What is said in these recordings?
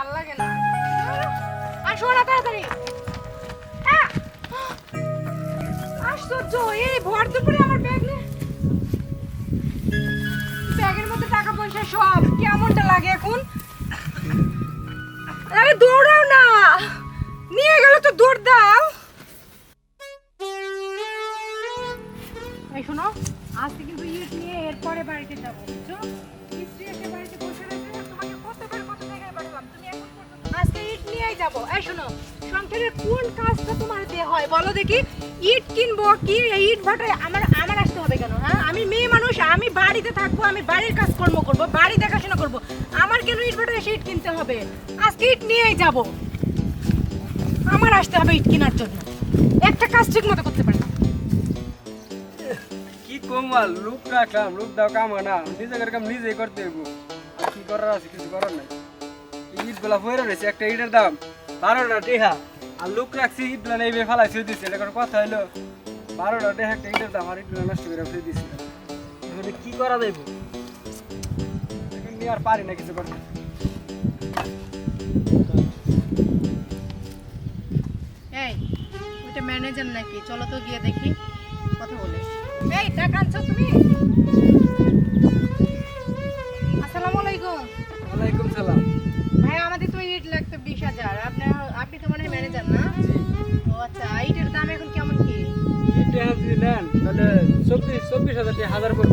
ভালো আশ্চর্য, এই ভর আমার ব্যাগ নে। ব্যাগের মধ্যে টাকা পয়সা সব, কেমনটা লাগে এখন? আরে দৌড়াও না। নিয়ে গেল তো দৌড় দাও। এই শোনো, আজকে কিন্তু ইট নিয়ে এরপরে বাড়িতে যাব, বুঝছ? মিস্ত্রি এসে বাড়িতে যাব। এই শোনো সংসারের কোন কাজটা তোমার দিয়ে হয় বলো দেখি। ইট কিনবো কি? ইট ভাটায় আমার আমার আসতে হবে কেন হ্যাঁ? আমি মেয়ে মানুষ, আমি বাড়িতে থাকব, আমি বাড়ির কাজকর্ম করব, বাড়ি দেখাশোনা করব। আমার কেন ইট ভাটায় এসে ইট কিনতে হবে? আজকে ইট নিয়েই যাব। আমার আসতে হবে ইট কেনার জন্য। একটা কাজ ঠিক মতো করতে পারি না। কি কমাল লোক রাখলাম লোক দাও কাম না। নিজের কাম নিজেই করতে হইব। কি করার আছে, কিছু করার নাই। ইটগুলা ফেরে রয়েছে, একটা ইটের দাম। বারোটা টেহা। আর লোক রাখছি ইটগুলা নেই ফেলাইছে দিচ্ছে এটা কথা হইল? বারোটা টেহা একটা ইটের দাম আর ইটগুলা নষ্ট করে ফেলে দিচ্ছে এখানে কি করা যাইব? এখন আর পারি না কিছু করতে। এই, ওইটা ম্যানেজার নাকি? চলো তো গিয়ে দেখি, কথা বলে। এই টাকা আনছো তুমি আসসালামু আলাইকুম ওয়ালাইকুম সালাম ভাই আমাদের তো ইট লাগতো বিশ হাজার আপনি আপনি তো মানে ম্যানেজার না ও আচ্ছা ইটের দাম এখন কেমন কি ইট টেহা যদি নেন তাহলে চব্বিশ চব্বিশ হাজার টাকা হাজার করব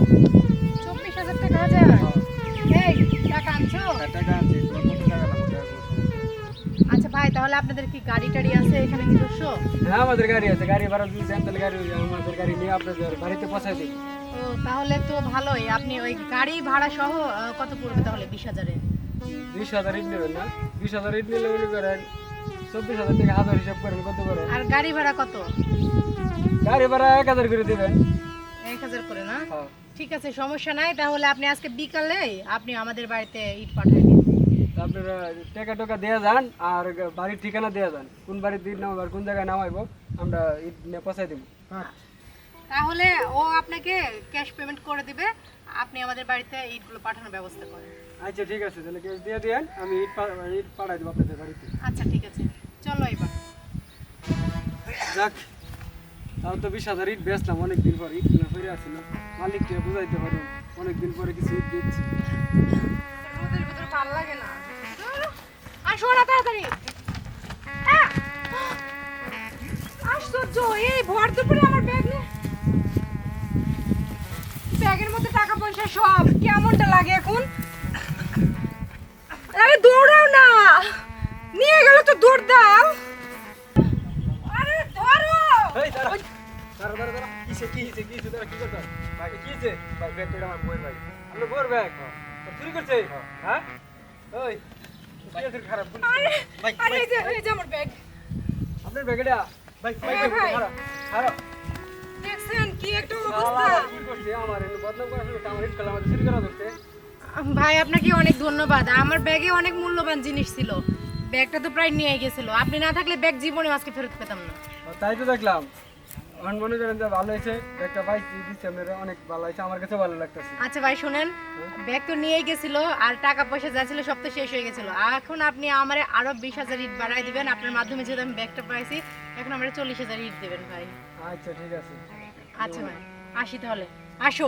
চব্বিশ হাজার টাকা হাজার? টাকা আনছো? টাকা লাগবে? আচ্ছা ভাই তাহলে আপনাদের কি গাড়ি টাড়ি আছে এখানে নিজস্ব? হ্যাঁ আমাদের গাড়ি আছে গাড়ি ভাড়া তাহলে গাড়ি আমাদের গাড়ি নিয়ে আপনাদের বাড়িতে পৌঁছাই দিই। ও তাহলে তো ভালোই। আপনি ওই গাড়ি ভাড়া সহ কত পড়বে তাহলে বিশ হাজারে? বিশ হাজার ইট নেবেন না? বিশ হাজার ইট নিলে মনে করেন চব্বিশ হাজার টাকা হাজার হিসাব করেন কত আর গাড়ি ভাড়া কত? গাড়ি ভাড়া এক হাজার করে দেবেন। এক হাজার করে না? হ্যাঁ। ঠিক আছে সমস্যা নাই। তাহলে আপনি আজকে বিকালে আপনি আমাদের বাড়িতে ইট পাঠিয়ে দিন। আপনারা টাকা টাকা দেওয়া যান আর বাড়ির ঠিকানা দেওয়া যান। কোন বাড়ির দিন নামাবো আর কোন জায়গায় নামাইবো আমরা ইট নিয়ে পৌঁছাই দেবো। হ্যাঁ। তাহলে ও আপনাকে ক্যাশ পেমেন্ট করে দিবে। আপনি আমাদের বাড়িতে ইটগুলো পাঠানোর ব্যবস্থা করেন। আচ্ছা ঠিক আছে। তাহলে ক্যাশ দিয়ে দিয়েন আমি ইট ইট পাঠাই দেবো আপনাদের বাড়িতে। আচ্ছা ঠিক আছে। চলো এবার। যাক। তাও তো বিশ হাজার ইট বেচলাম অনেক দিন পর ইট কিনা ফিরে আসি না। মালিককে বুঝাইতে পারুন অনেক দিন পরে কিছু ইট দিচ্ছি ভালো লাগে না। আসো না তাড়াতাড়ি! আশ্চর্য এই ভর দুপুরে আমার ব্যাগ নে। ব্যাগের মধ্যে টাকা পয়সা সব কেমনটা লাগে এখন? আরে দৌড়াও না। নিয়ে গেল তো দৌড় দাও। আরে ধরো! এই দাঁড়া দাঁড়া দাঁড়া। দাঁড়া কিসে কি হিসে কি হিসে দাঁড়া কি করতে ভাই। কি হিসে ভাই ব্যাগ পেড়ে আমার বই ভাই। আপনার বউর ব্যাগ? চুরি করছে? হ্যাঁ। ওই খারাপ? বলি। আরে ভাই আরে এই যে এই যে আমার ব্যাগ। আপনার ব্যাগ ভাই ভাই খারাপ খারাপ দেখছেন কি একটা অবস্থা? আমার এনে বদনাম করা শুরু আমার ইটকাল আমাদের চুরি করা ধরছে। ভাই আপনাকে অনেক ধন্যবাদ। আমার ব্যাগে অনেক মূল্যবান জিনিস ছিল। ব্যাগটা তো প্রায় নিয়ে গেছিল। আপনি না থাকলে ব্যাগ জীবনে আজকে ফেরত পেতাম না। তাই তো দেখলাম। এখন মনে করেন যে ভালো হয়েছে ব্যাগটা ভাই দিচ্ছে আপনারা অনেক ভালো হয়েছে আমার কাছে ভালো লাগতেছে। আচ্ছা ভাই শুনেন ব্যাগ তো নিয়েই গেছিল আর টাকা পয়সা যা ছিল সব তো শেষ হয়ে গেছিল। এখন আপনি আমারে আরও বিশ হাজার ইট বাড়াই দিবেন আপনার মাধ্যমে যেহেতু আমি ব্যাগটা পাইছি এখন আমরা চল্লিশ হাজার ইট দেবেন ভাই। আচ্ছা ঠিক আছে। আচ্ছা ভাই আসি তাহলে। আসো।